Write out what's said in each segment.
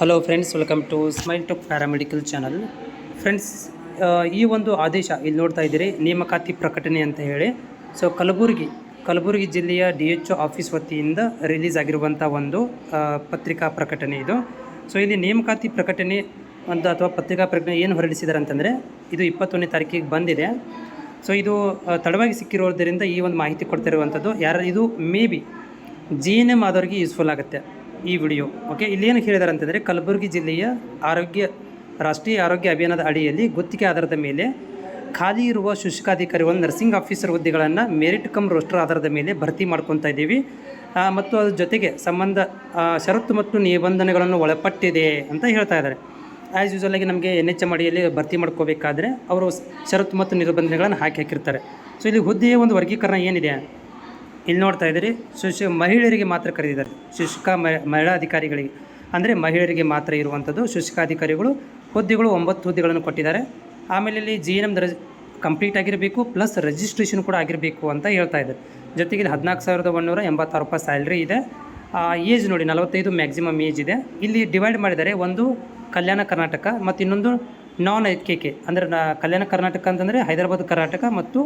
Hello friends welcome to smile to paramedical channel friends ಈ ಒಂದು ಆದೇಶ ಇಲ್ಲಿ ನೋಡ್ತಾ ಇದ್ದೀರಿ, ನೇಮಕಾತಿ ಪ್ರಕಟಣೆ ಅಂತ ಹೇಳಿ. ಸೊ ಕಲಬುರಗಿ ಕಲಬುರಗಿ ಜಿಲ್ಲೆಯ ಡಿ ಎಚ್ ಒ ಆಫೀಸ್ ವತಿಯಿಂದ ರಿಲೀಸ್ ಆಗಿರುವಂಥ ಒಂದು ಪತ್ರಿಕಾ ಪ್ರಕಟಣೆ ಇದು. ಸೊ ಇಲ್ಲಿ ನೇಮಕಾತಿ ಪ್ರಕಟಣೆ ಅಂತ ಅಥವಾ ಪತ್ರಿಕಾ ಪ್ರಕಟಣೆ ಏನು ಹೊರಡಿಸಿದ್ದಾರೆ ಅಂತಂದರೆ, ಇದು ಇಪ್ಪತ್ತೊಂದನೇ ತಾರೀಕಿಗೆ ಬಂದಿದೆ. ಸೊ ಇದು ತಡವಾಗಿ ಸಿಕ್ಕಿರೋದ್ರಿಂದ ಈ ಒಂದು ಮಾಹಿತಿ ಕೊಡ್ತಿರುವಂಥದ್ದು ಯಾರು, ಇದು may B G N M ಆದವ್ರಿಗೆ useful ಆಗುತ್ತೆ. ಈ ವಿಡಿಯೋ ಓಕೆ ಇಲ್ಲೇನು ಹೇಳಿದ್ದಾರೆ ಅಂತಂದರೆ ಕಲಬುರಗಿ ಜಿಲ್ಲೆಯ ಆರೋಗ್ಯ, ರಾಷ್ಟ್ರೀಯ ಆರೋಗ್ಯ ಅಭಿಯಾನದ ಅಡಿಯಲ್ಲಿ ಗುತ್ತಿಗೆ ಆಧಾರದ ಮೇಲೆ ಖಾಲಿ ಇರುವ ಶುಷ್ಕಾಧಿಕಾರಿಗಳು ನರ್ಸಿಂಗ್ ಆಫೀಸರ್ ಹುದ್ದೆಗಳನ್ನು ಮೆರಿಟ್ ಕಮ್ ರೋಸ್ಟರ್ ಆಧಾರದ ಮೇಲೆ ಭರ್ತಿ ಮಾಡ್ಕೊತಾ ಇದ್ದೀವಿ. ಮತ್ತು ಅದ್ರ ಜೊತೆಗೆ ಸಂಬಂಧ ಷರತ್ತು ಮತ್ತು ನಿಬಂಧನೆಗಳನ್ನು ಒಳಪಟ್ಟಿದೆ ಅಂತ ಹೇಳ್ತಾ ಇದ್ದಾರೆ. ಆ್ಯಸ್ ಯೂಸಲ್ ಆಗಿ ನಮಗೆ ಎನ್ ಎಚ್ ಎಂ ಅಡಿಯಲ್ಲಿ ಭರ್ತಿ ಮಾಡ್ಕೋಬೇಕಾದ್ರೆ ಅವರು ಷರತ್ತು ಮತ್ತು ನಿರ್ಬಂಧನೆಗಳನ್ನು ಹಾಕಿ ಹಾಕಿರ್ತಾರೆ. ಸೊ ಇಲ್ಲಿ ಹುದ್ದೆಯ ಒಂದು ವರ್ಗೀಕರಣ ಏನಿದೆ? ಇಲ್ಲಿ ನೋಡ್ತಾ ಇದ್ದೀರಿ. ಶುಶ್ ಮಹಿಳೆಯರಿಗೆ ಮಾತ್ರ ಕರೆದಿದ್ದಾರೆ. ಶುಷ್ಕ ಮಹಿಳಾ ಅಧಿಕಾರಿಗಳಿಗೆ ಅಂದರೆ ಮಹಿಳೆಯರಿಗೆ ಮಾತ್ರ ಇರುವಂಥದ್ದು ಶುಷ್ಕಾಧಿಕಾರಿಗಳು ಹುದ್ದೆಗಳು ಒಂಬತ್ತು ಹುದ್ದೆಗಳನ್ನು ಕೊಟ್ಟಿದ್ದಾರೆ. ಆಮೇಲೆ ಇಲ್ಲಿ ಜಿ ಎನ್ ಎಂ ಕಂಪ್ಲೀಟ್ ಆಗಿರಬೇಕು ಪ್ಲಸ್ ರಿಜಿಸ್ಟ್ರೇಷನ್ ಕೂಡ ಆಗಿರಬೇಕು ಅಂತ ಹೇಳ್ತಾ ಇದ್ದಾರೆ. ಜೊತೆಗೆ ಇಲ್ಲಿ ಹದಿನಾಲ್ಕು ಸಾವಿರದ ಒಂದೂರ ಎಂಬತ್ತಾರು ರೂಪಾಯಿ ಸ್ಯಾಲ್ರಿ ಇದೆ. ಏಜ್ ನೋಡಿ, ನಲವತ್ತೈದು ಮ್ಯಾಕ್ಸಿಮಮ್ ಏಜ್ ಇದೆ. ಇಲ್ಲಿ ಡಿವೈಡ್ ಮಾಡಿದ್ದಾರೆ ಒಂದು ಕಲ್ಯಾಣ ಕರ್ನಾಟಕ ಮತ್ತು ಇನ್ನೊಂದು ನಾನ್ ಕೆ ಕೆ ಅಂದರೆ ಕಲ್ಯಾಣ ಕರ್ನಾಟಕ ಅಂತಂದರೆ ಹೈದರಾಬಾದ್ ಕರ್ನಾಟಕ ಮತ್ತು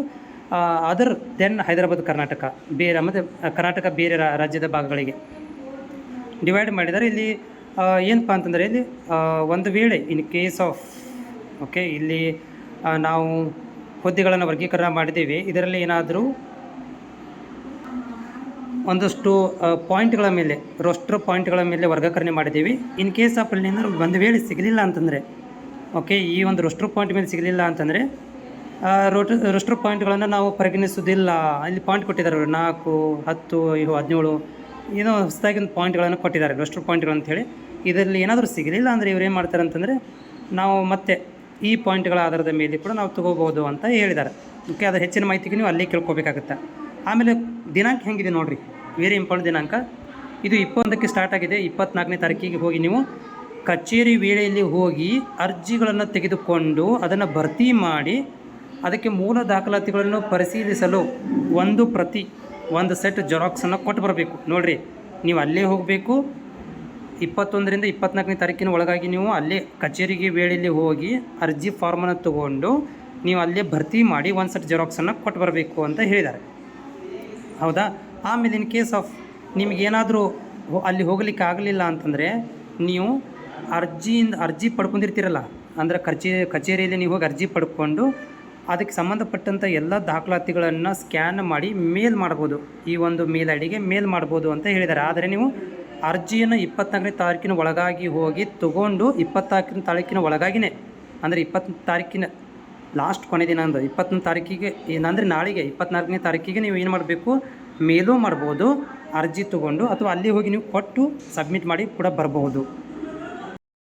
ಅದರ್ ದೆನ್ ಹೈದರಾಬಾದ್, ಕರ್ನಾಟಕ, ಬೇರೆ, ಮತ್ತು ಕರ್ನಾಟಕ ಬೇರೆ ರಾಜ್ಯದ ಭಾಗಗಳಿಗೆ. ಡಿವೈಡ್ ಮಾಡಿದರೆ ಇಲ್ಲಿ ಏನಪ್ಪ ಅಂತಂದರೆ ಇಲ್ಲಿ ಒಂದು ವೇಳೆ ಇನ್ ಕೇಸ್ ಆಫ್ ಓಕೆ ಇಲ್ಲಿ ನಾವು ಹುದ್ದೆಗಳನ್ನು ವರ್ಗೀಕರಣ ಮಾಡಿದ್ದೇವೆ, ಇದರಲ್ಲಿ ಏನಾದರೂ ಒಂದಷ್ಟು ಪಾಯಿಂಟ್ಗಳ ಮೇಲೆ ರೋಸ್ಟರ್ ಪಾಯಿಂಟ್ಗಳ ಮೇಲೆ ವರ್ಗೀಕರಣೆ ಮಾಡಿದ್ದೀವಿ. ಇನ್ ಕೇಸ್ ಆಫ್ ಅಲ್ಲಿ ಒಂದು ವೇಳೆ ಸಿಗಲಿಲ್ಲ ಅಂತಂದರೆ ಓಕೆ ಈ ಒಂದು ರೋಸ್ಟರ್ ಪಾಯಿಂಟ್ ಮೇಲೆ ಸಿಗಲಿಲ್ಲ ಅಂತಂದರೆ ರೋಟ ರೋಸ್ಟರ್ ಪಾಯಿಂಟ್ಗಳನ್ನು ನಾವು ಪರಿಗಣಿಸುವುದಿಲ್ಲ. ಅಲ್ಲಿ ಪಾಯಿಂಟ್ ಕೊಟ್ಟಿದ್ದಾರೆ ಅವರು. ನಾಲ್ಕು, ಹತ್ತು, ಇವು ಹದಿನೇಳು, ಏನೋ ಹೊಸದಾಗಿ ಒಂದು ಪಾಯಿಂಟ್ಗಳನ್ನು ಕೊಟ್ಟಿದ್ದಾರೆ ರೋಸ್ಟರ್ ಪಾಯಿಂಟ್ಗಳು ಅಂತೇಳಿ ಇದರಲ್ಲಿ ಏನಾದರೂ ಸಿಗಲಿಲ್ಲ ಅಂದರೆ ಇವ್ರು ಏನು ಮಾಡ್ತಾರೆ ಅಂತಂದರೆ ನಾವು ಮತ್ತೆ ಈ ಪಾಯಿಂಟ್ಗಳ ಆಧಾರದ ಮೇಲೆ ಕೂಡ ನಾವು ತಗೋಬೋದು ಅಂತ ಹೇಳಿದ್ದಾರೆ. ಓಕೆ ಅದರ ಹೆಚ್ಚಿನ ಮಾಹಿತಿಗೆ ನೀವು ಅಲ್ಲೇ ಕೇಳ್ಕೋಬೇಕಾಗುತ್ತೆ. ಆಮೇಲೆ ದಿನಾಂಕ ಹೆಂಗಿದೆ ನೋಡಿರಿ? ವೆರಿ ಇಂಪಾರ್ಟೆಂಟ್ ದಿನಾಂಕ. ಇದು ಇಪ್ಪತ್ತೊಂದಕ್ಕೆ ಸ್ಟಾರ್ಟ್ ಆಗಿದೆ. ಇಪ್ಪತ್ನಾಲ್ಕನೇ ತಾರೀಕಿಗೆ ಹೋಗಿ ನೀವು ಕಚೇರಿ ವೇಳೆಯಲ್ಲಿ ಹೋಗಿ ಅರ್ಜಿಗಳನ್ನು ತೆಗೆದುಕೊಂಡು ಅದನ್ನು ಭರ್ತಿ ಮಾಡಿ ಅದಕ್ಕೆ ಮೂಲ ದಾಖಲಾತಿಗಳನ್ನು ಪರಿಶೀಲಿಸಲು ಒಂದು ಪ್ರತಿ ಒಂದು ಸೆಟ್ ಜೆರಾಕ್ಸನ್ನು ಕೊಟ್ಟು ಬರಬೇಕು. ನೋಡಿರಿ, ನೀವು ಅಲ್ಲೇ ಹೋಗಬೇಕು. ಇಪ್ಪತ್ತೊಂದರಿಂದ ಇಪ್ಪತ್ನಾಲ್ಕನೇ ತಾರೀಕಿನ ಒಳಗಾಗಿ ನೀವು ಅಲ್ಲೇ ಕಚೇರಿಗೆ ವೇಳೆಯಲ್ಲಿ ಹೋಗಿ ಅರ್ಜಿ ಫಾರ್ಮನ್ನು ತಗೊಂಡು ನೀವು ಅಲ್ಲೇ ಭರ್ತಿ ಮಾಡಿ ಒಂದು ಸೆಟ್ ಜೆರಾಕ್ಸನ್ನು ಕೊಟ್ಟು ಬರಬೇಕು ಅಂತ ಹೇಳಿದ್ದಾರೆ. ಹೌದಾ? ಆಮೇಲೆ ಇನ್ ಕೇಸ್ ಆಫ್ ನಿಮಗೇನಾದರೂ ಅಲ್ಲಿ ಹೋಗಲಿಕ್ಕೆ ಆಗಲಿಲ್ಲ ಅಂತಂದರೆ ನೀವು ಅರ್ಜಿಯಿಂದ, ಅರ್ಜಿ ಪಡ್ಕೊಂಡಿರ್ತೀರಲ್ಲ, ಅಂದರೆ ಕಚೇ, ಕಚೇರಿಯಲ್ಲಿ ನೀವು ಹೋಗಿ ಅರ್ಜಿ ಪಡ್ಕೊಂಡು ಅದಕ್ಕೆ ಸಂಬಂಧಪಟ್ಟಂಥ ಎಲ್ಲ ದಾಖಲಾತಿಗಳನ್ನು ಸ್ಕ್ಯಾನ್ ಮಾಡಿ ಮೇಲ್ ಮಾಡ್ಬೋದು. ಈ ಒಂದು ಮೇಲ್ ಐ ಡಿಗೆ ಮೇಲ್ ಮಾಡ್ಬೋದು ಅಂತ ಹೇಳಿದ್ದಾರೆ. ಆದರೆ ನೀವು ಅರ್ಜಿಯನ್ನು ಇಪ್ಪತ್ನಾಲ್ಕನೇ ತಾರೀಕಿನ ಒಳಗಾಗಿ ಹೋಗಿ ತಗೊಂಡು ಇಪ್ಪತ್ನಾಲ್ಕನೇ ತಾರೀಕಿನ ಒಳಗಾಗಿನೇ, ಅಂದರೆ ಇಪ್ಪತ್ತು ತಾರೀಕಿನ ಲಾಸ್ಟ್ ಕೊನೆ ದಿನ ಅಂದ್ರೆ ಇಪ್ಪತ್ತೊಂದು ತಾರೀಕಿಗೆ ಏನಂದರೆ ನಾಳೆಗೆ ಇಪ್ಪತ್ತ್ನಾಲ್ಕನೇ ತಾರೀಕಿಗೆ ನೀವು ಏನು ಮಾಡಬೇಕು? ಮೇಲೂ ಮಾಡ್ಬೋದು, ಅರ್ಜಿ ತೊಗೊಂಡು ಅಥವಾ ಅಲ್ಲಿ ಹೋಗಿ ನೀವು ಕೊಟ್ಟು ಸಬ್ಮಿಟ್ ಮಾಡಿ ಕೂಡ ಬರಬಹುದು